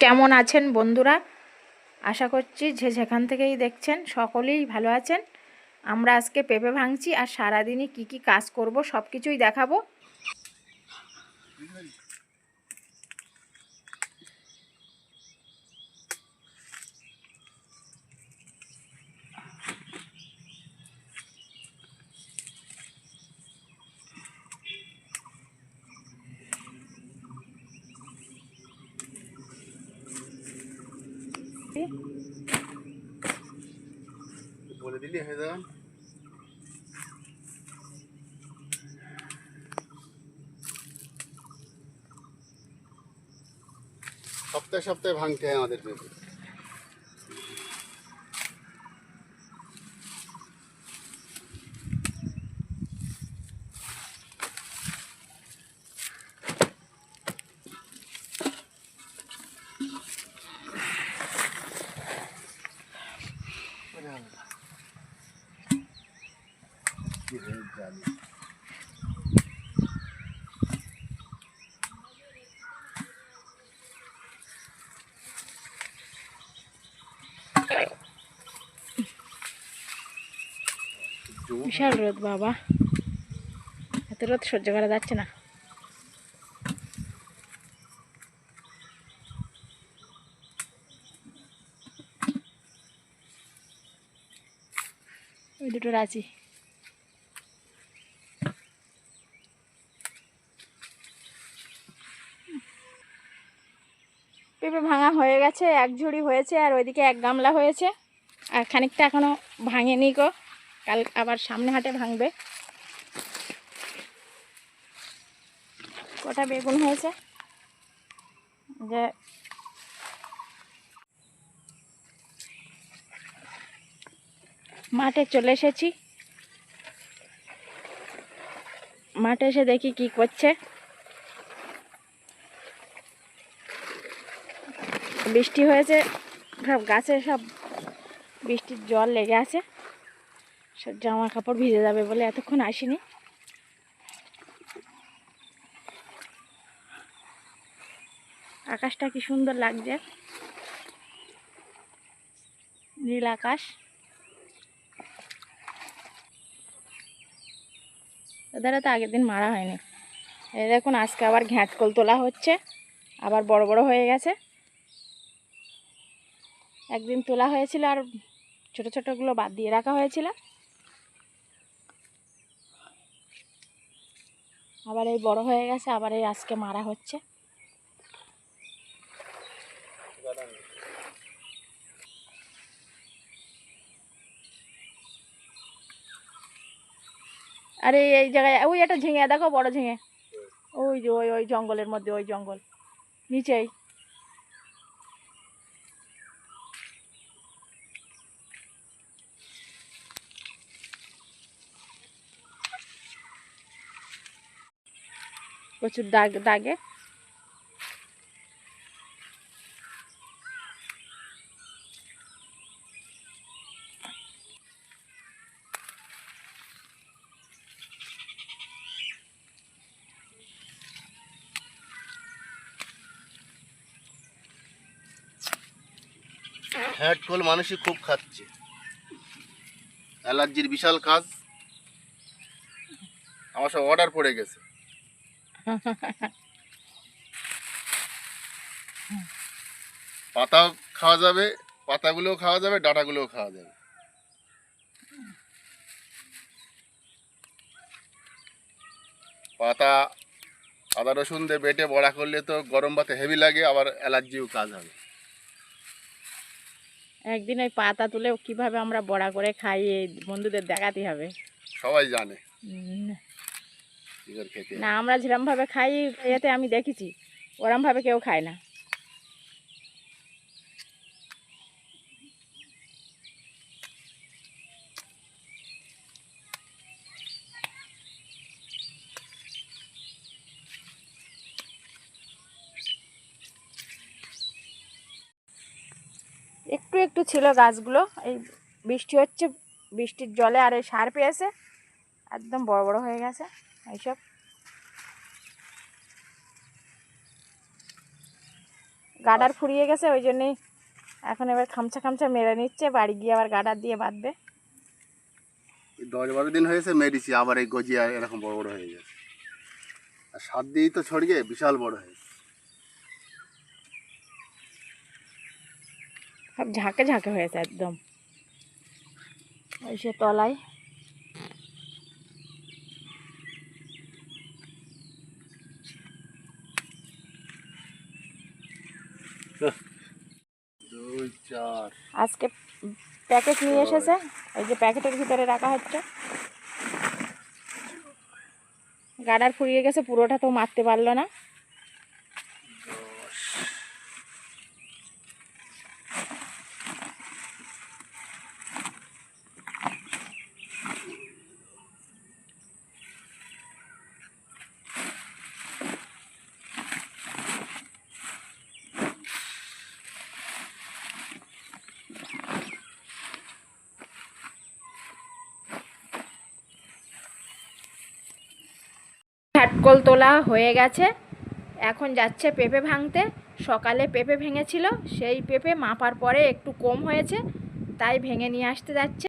কেমন আছেন বন্ধুরা? আশা করছি যে যেখান থেকেই দেখছেন সকলেই ভালো আছেন। আমরা আজকে পেঁপে ভাঙছি আর সারাদিনই কি কি কাজ করব সব কিছুই দেখাবো বলে দিলি হয়ে যাবে সপ্তাহে সপ্তাহে ভাঙতে হয় আমাদের পেঁপে কি হয়ে জানি জোর বিশাল রোদ বাবা। এত রোদ সহ্য করা যাচ্ছে না। ওই দুটো রাজি। পেঁপে ভাঙা হয়ে গেছে, এক ঝুড়ি হয়েছে আর ওইদিকে এক গামলা হয়েছে। আর খানিকটা এখনও ভাঙেনি গো, কাল আবার সামনে হাটে ভাঙবে। কটা বেগুন হয়েছে? যে মাঠে চলে এসেছি। মাঠে এসে দেখি কি করছে। বৃষ্টি হয়েছে, সব গাছে সব বৃষ্টির জল লেগে আছে। সব জামা কাপড় ভিজে যাবে বলে এতক্ষণ আসিনি। আকাশটা কি সুন্দর লাগছে। নীল আকাশ। ওদের তো আগের দিন মারা হয়নি। দেখুন, আজকে আবার ঘ্যাঁটকল তোলা হচ্ছে, আবার বড় বড় হয়ে গেছে। একদিন তোলা হয়েছিল আর ছোট ছোটগুলো বাদ দিয়ে রাখা হয়েছিল। আবার এই বড় হয়ে গেছে, আবার এই আজকে মারা হচ্ছে। আরে এই জায়গায়, ওই একটা ঝিঙে, দেখো বড় ঝিঙে। ওই যে, ওই ওই জঙ্গলের মধ্যে, ওই জঙ্গল। নিচেই। প্রচুর দাগ, দাগে। কল মানুষই খুব খাচ্ছে। অ্যালার্জির বিশাল কাজ। আমার সব অর্ডার পড়ে গেছে। পাতাও খাওয়া যাবে পাতাগুলোও খাওয়া যাবে ডাটাগুলোও খাওয়া যাবে। পাতা আদা রসুন দিয়ে বেটে বড়া করলে তো গরম ভাতে হেভি লাগে আবার অ্যালার্জিও কাজ হবে। একদিন ওই পাতা তুলে কীভাবে আমরা বড়া করে খাই বন্ধুদের দেখাতে হবে? সবাই জানে। না, আমরা যেরমভাবে খাই, এতে আমি দেখেছি, ওরমভাবে কেউ খায় না। একটু একটু ছিল গাছগুলো, এই বৃষ্টি হচ্ছে, বৃষ্টির জলে আর এই সার পেয়েছে, একদম বড় বড় হয়ে গেছে। এইসব। গাডার ফুরিয়ে গেছে ওই জন্যেই এখন এবার খামচা খামচা মেরে নিচ্ছে বাড়ি গিয়ে আবার গাডার দিয়ে বাঁধবে। দশ বারো দিন হয়েছে মেরেছি আবার এই গজিয়া এরকম বড় বড় হয়ে গেছে। আর সাত দিয়েই তো ছড়িয়ে বিশাল বড় হয়েছে। সব ঝাঁকে ঝাঁকে হয়েছে একদম। ওই সে তলায়। আজকে প্যাকেট নিয়ে এসেছে। ওই যে প্যাকেটের ভিতরে রাখা হচ্ছে। গাডার ফুরিয়ে গেছে পুরোটা তো মারতে পারল না। ঘাটকল তোলা হয়ে গেছে। এখন যাচ্ছে পেঁপে ভাঙতে। সকালে পেঁপে ভেঙেছিল, সেই পেঁপে মাপার পরে একটু কম হয়েছে, তাই ভেঙে নিয়ে আসতে যাচ্ছে।